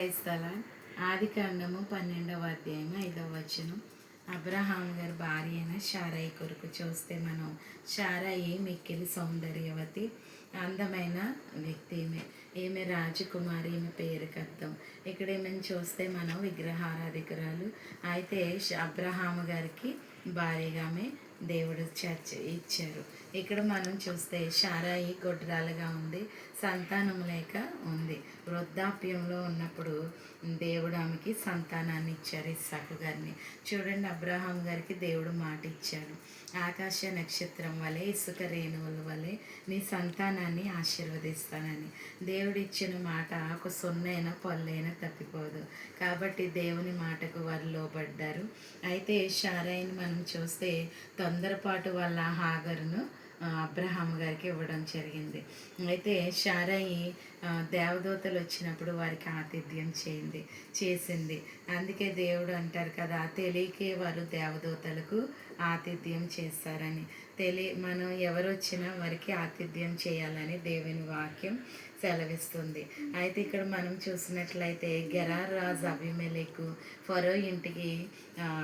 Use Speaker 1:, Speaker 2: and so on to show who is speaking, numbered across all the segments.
Speaker 1: క్రైస్తల. ఆది కాండము పన్నెండవ అధ్యాయం ఐదవ వచనం. అబ్రహాం గారి భార్య అయిన షారాయి కొరకు చూస్తే మనం షారాయి మిక్కిలి సౌందర్యవతి అందమైన వ్యక్తి ఈమె. ఈమె రాజకుమారి ఈమె పేరుకి అర్థం ఇక్కడ ఏమైనా చూస్తే మనం విగ్రహారాధికురాలు. అయితే ష- అబ్రహాము గారికి భార్యగా ఆమె దేవుడు చర్చ ఇచ్చారు. ఇక్కడ మనం చూస్తే షారాయి గొడ్రాలుగా ఉంది సంతానం లేక ఉంది. వృద్ధాప్యంలో ఉన్నప్పుడు దేవుడు ఆమెకి సంతానాన్ని ఇచ్చారు ఇస్సాకు గారిని. చూడండి అబ్రహాం గారికి దేవుడు మాట ఇచ్చాడు. ఆకాశ నక్షత్రం వలె ఇసుక రేణువుల వలె నీ సంతానాన్ని ఆశీర్వదిస్తానని. దేవుడు ఇచ్చిన మాట ఒక సొన్నైనా పొల్లైనా తప్పిపోదు. కాబట్టి దేవుని మాటకు వారు లోబడ్డారు. అయితే షారాయిని మనం చూస్తే తొందరపాటు వల్ల హాగరును అబ్రహాం గారికి ఇవ్వడం జరిగింది. అయితే షారాయి దేవదూతలు వచ్చినప్పుడు వారికి ఆతిథ్యం చేయింది చేసింది. అందుకే దేవుడు అంటారు కదా తెలియకే వారు దేవదూతలకు ఆతిథ్యం చేస్తారని. తెలి మనం ఎవరు వచ్చినా వారికి ఆతిథ్యం చేయాలని దేవుని వాక్యం సెలవిస్తుంది. అయితే ఇక్కడ మనం చూసినట్లయితే గెరార్ రాజు అభిమేలకు ఫరో ఇంటికి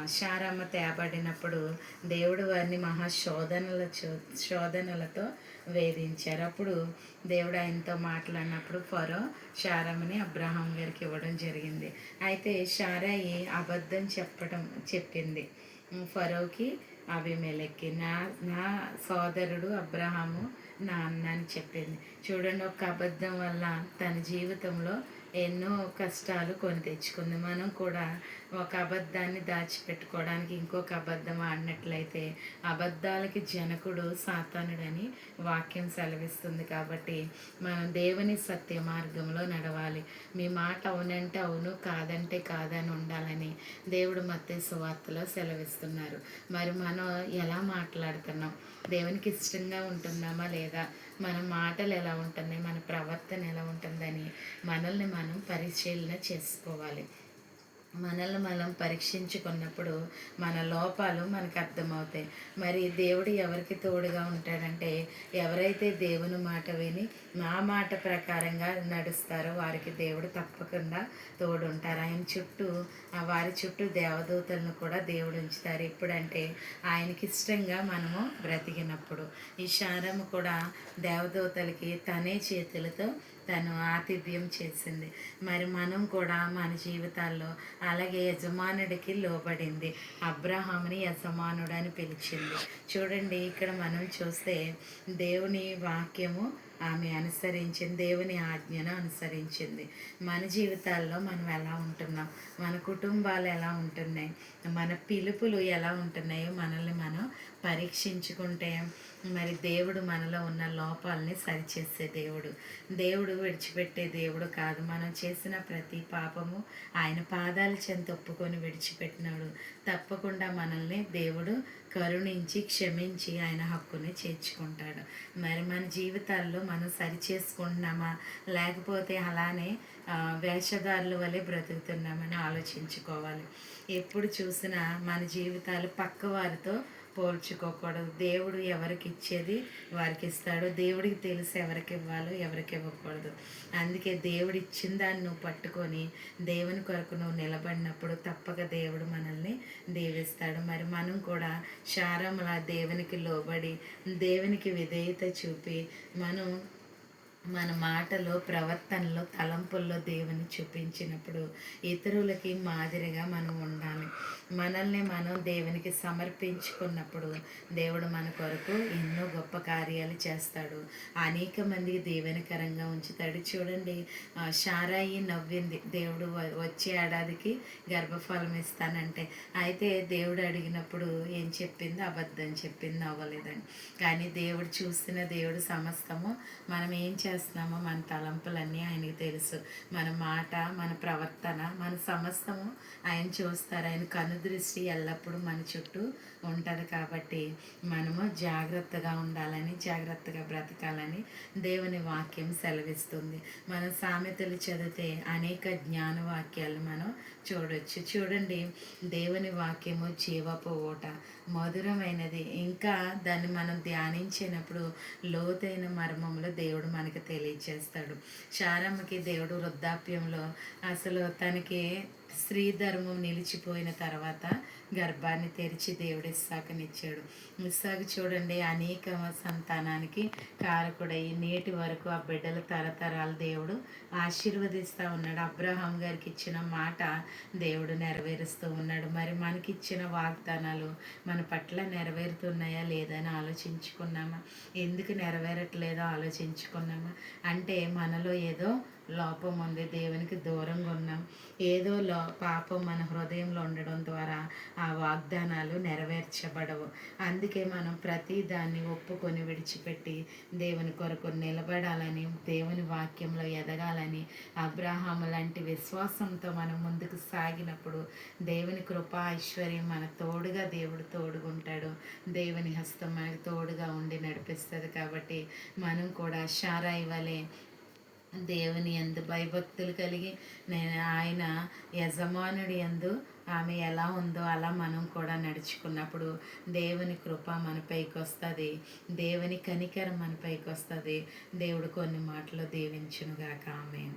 Speaker 1: షారమ్మ తేబడినప్పుడు దేవుడు వారిని మహా శోధనల చో- శోధనలతో వేధించారు. అప్పుడు దేవుడు ఆయనతో మాట్లాడినప్పుడు అప్పుడు ఫరో షారమ్మని అబ్రహాం గారికి ఇవ్వడం జరిగింది. అయితే షారాయి అబద్ధం చెప్పడం చెప్పింది. ఫరోకి అభిమేలెక్కి నా నా సోదరుడు అబ్రహాము నా అన్న అని చెప్పింది. చూడండి ఒక అబద్ధం వల్ల తన జీవితంలో ఎన్నో కష్టాలు కొని తెచ్చుకుంది. మనం కూడా ఒక అబద్ధాన్ని దాచిపెట్టుకోవడానికి ఇంకొక అబద్ధం ఆడినట్లయితే అబద్ధాలకి జనకుడు సాతానుడని వాక్యం సెలవిస్తుంది కాబట్టి మనం దేవుని సత్య మార్గంలో నడవాలి. మీ మాట అవునంటే అవును కాదంటే కాదని ఉండాలని దేవుడు మత్తే సువార్తలో సెలవిస్తున్నారు. మరి మనం ఎలా మాట్లాడుతున్నాం? దేవునికి ఇష్టంగా ఉంటున్నామా లేదా? మన మాటలు ఎలా ఉంటున్నాయి? మన ప్రవర్తన ఎలా ఉంటుందని మనల్ని మనం పరిశీలన చేసుకోవాలి. మనల్ని మనం పరీక్షించుకున్నప్పుడు మన లోపాలు మనకు అర్థమవుతాయి. మరి దేవుడు ఎవరికి తోడుగా ఉంటాడంటే ఎవరైతే దేవుని మాట విని మా మాట ప్రకారంగా నడుస్తారో వారికి దేవుడు తప్పకుండా తోడు ఉంటారు ఆయన చుట్టూ ఆ వారి చుట్టూ దేవదూతలను కూడా దేవుడు ఉంచుతారు. ఎప్పుడంటే ఆయనకి ఇష్టంగా మనము బ్రతికినప్పుడు. ఈ శారము కూడా దేవదూతలకి తనే చేతులతో తను ఆతిథ్యం చేసింది. మరి మనం కూడా మన జీవితాల్లో అలాగే యజమానుడికి లోబడింది. అబ్రహాముని యజమానుడు అని పిలిచింది. చూడండి ఇక్కడ మనం చూస్తే దేవుని వాక్యము ఆమె అనుసరించింది దేవుని ఆజ్ఞను అనుసరించింది. మన జీవితాల్లో మనం ఎలా ఉంటున్నాం? మన కుటుంబాలు ఎలా ఉంటున్నాయి? మన పిలుపులు ఎలా ఉంటున్నాయో మనల్ని మనం పరీక్షించుకుంటే మరి దేవుడు మనలో ఉన్న లోపాలని సరిచేసే దేవుడు. దేవుడు విడిచిపెట్టే దేవుడు కాదు. మనం చేసిన ప్రతి పాపము ఆయన పాదాల చెంత ఒప్పుకొని విడిచిపెట్టినాడు. తప్పకుండా మనల్ని దేవుడు కరుణించి క్షమించి ఆయన హక్కుని చేర్చుకుంటాడు. మరి మన జీవితాల్లో మనం సరి చేసుకుంటున్నామా లేకపోతే అలానే వేషధారుల వలె బ్రతుకుతున్నామని ఆలోచించుకోవాలి. ఎప్పుడు చూసినా మన జీవితాలు పక్క వారితో పోల్చుకోకూడదు. దేవుడు ఎవరికి ఇచ్చేది వారికి ఇస్తాడు దేవుడికి తెలిసి ఎవరికి ఇవ్వాలో ఎవరికి ఇవ్వకూడదు అందుకే దేవుడు ఇచ్చిన దాన్ని నువ్వు పట్టుకొని దేవుని కొరకు నువ్వు నిలబడినప్పుడు తప్పక దేవుడు మనల్ని దీవిస్తాడు. మరి మనం కూడా శారములా దేవునికి లోబడి దేవునికి విధేయత చూపి మనం మన మాటలో ప్రవర్తనలో తలంపుల్లో దేవుని చూపించినప్పుడు ఇతరులకి మాదిరిగా మనం ఉండాలి. మనల్ని మనం దేవునికి సమర్పించుకున్నప్పుడు దేవుడు మన కొరకు ఎన్నో గొప్ప కార్యాలు చేస్తాడు. అనేక మందికి దీవెనకరంగా ఉంచుతాడు. చూడండి షారాయి నవ్వింది. దేవుడు వ- వచ్చే ఏడాదికి గర్భఫలం ఇస్తానంటే. అయితే దేవుడు అడిగినప్పుడు ఏం చెప్పింది? అబద్ధం చెప్పింది అవ్వలేదని కానీ దేవుడు చూస్తున్న దేవుడు సమస్తము మనం ఏం చేస్తున్నామో మన తలంపులన్నీ ఆయనకి తెలుసు. మన మాట మన ప్రవర్తన మన సమస్తము ఆయన చూస్తారు. ఆయన కనుదృష్టి ఎల్లప్పుడూ మన చుట్టూ ఉంటుంది కాబట్టి మనము జాగ్రత్తగా ఉండాలని జాగ్రత్తగా బ్రతకాలని దేవుని వాక్యం సెలవిస్తుంది. మనం సామెతలు చదివితే అనేక జ్ఞాన వాక్యాలు మనం చూడొచ్చు. చూడండి దేవుని వాక్యము జీవపు ఓట మధురమైనది. ఇంకా దాన్ని మనం ధ్యానించినప్పుడు లోతైన మర్మములు దేవుడు మనకు తెలియచేస్తాడు. శారమ్మకి దేవుడు వృద్ధాప్యంలో అసలు తనకి స్త్రీ ధర్మం నిలిచిపోయిన తర్వాత గర్భాన్ని తెరిచి దేవుడు ఇస్సాకనిచ్చాడు. ఇస్సాకు చూడండి అనేక సంతానానికి కారకుడై నేటి వరకు ఆ బిడ్డల తరతరాలు దేవుడు ఆశీర్వదిస్తూ ఉన్నాడు. అబ్రహాం గారికి ఇచ్చిన మాట దేవుడు నెరవేరుస్తూ ఉన్నాడు. మరి మనకి ఇచ్చిన వాగ్దానాలు మన పట్ల నెరవేరుతున్నాయా లేదని ఆలోచించుకున్నామా? ఎందుకు నెరవేరట్లేదో ఆలోచించుకున్నామా? అంటే మనలో ఏదో లోపం ఉంది దేవునికి దూరంగా ఉన్నాం. ఏదో లో పాపం మన హృదయంలో ఉండడం ద్వారా ఆ వాగ్దానాలు నెరవేర్చబడవు. అందుకే మనం ప్రతి దాన్ని ఒప్పుకొని విడిచిపెట్టి దేవుని కొరకు నిలబడాలని దేవుని వాక్యంలో ఎదగాలని అబ్రాహాము లాంటి విశ్వాసంతో మనం ముందుకు సాగినప్పుడు దేవుని కృపా ఐశ్వర్యం మన తోడుగా దేవుడు తోడుగుంటాడు. దేవుని హస్తం మనకు తోడుగా ఉండి నడిపిస్తుంది కాబట్టి మనం కూడా షారాయి వలె దేవుని ఎందు భయభక్తులు కలిగి నేను ఆయన యజమానుడి ఎందు ఆమె ఎలా ఉందో అలా మనం కూడా నడుచుకున్నప్పుడు దేవుని కృప మన పైకి వస్తుంది. దేవుని కనికరం మన పైకి వస్తుంది. దేవుడు కొన్ని మాటలు దీవించునుగాక. ఆమె